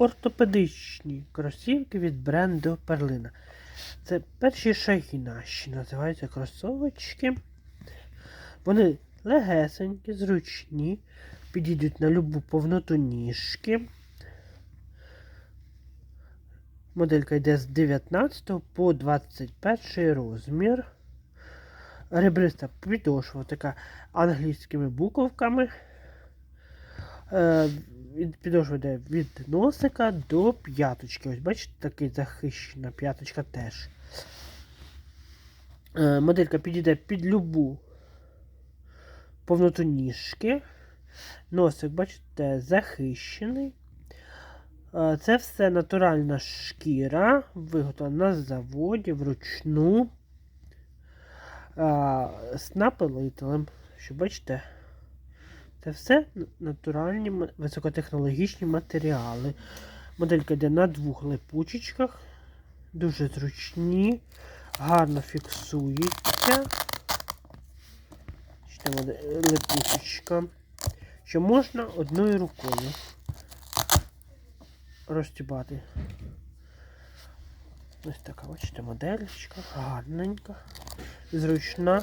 ортопедичні кросівки від бренду Перлина. Це перші шаги наші, називаються кросовочки. Вони легесенькі, зручні, підійдуть на любу повноту ніжки. Моделька йде з 19 по 21 розмір. Ребриста підошва така англійськими буковками. Е, від- підошва йде від носика до п'яточки. Ось бачите, такий захищена п'яточка теж. Е, моделька підійде під любу повноту ніжки. Носик, бачите, захищений. Е, Це все натуральна шкіра, виготовлена на заводі вручну а, з напилителем. Що бачите, це все натуральні високотехнологічні матеріали. Моделька йде на двох липучечках, дуже зручні, гарно фіксується. Бачите, липучечка. Що можна одною рукою розтібати. Ось така, бачите, модельчика, гарненька, зручна.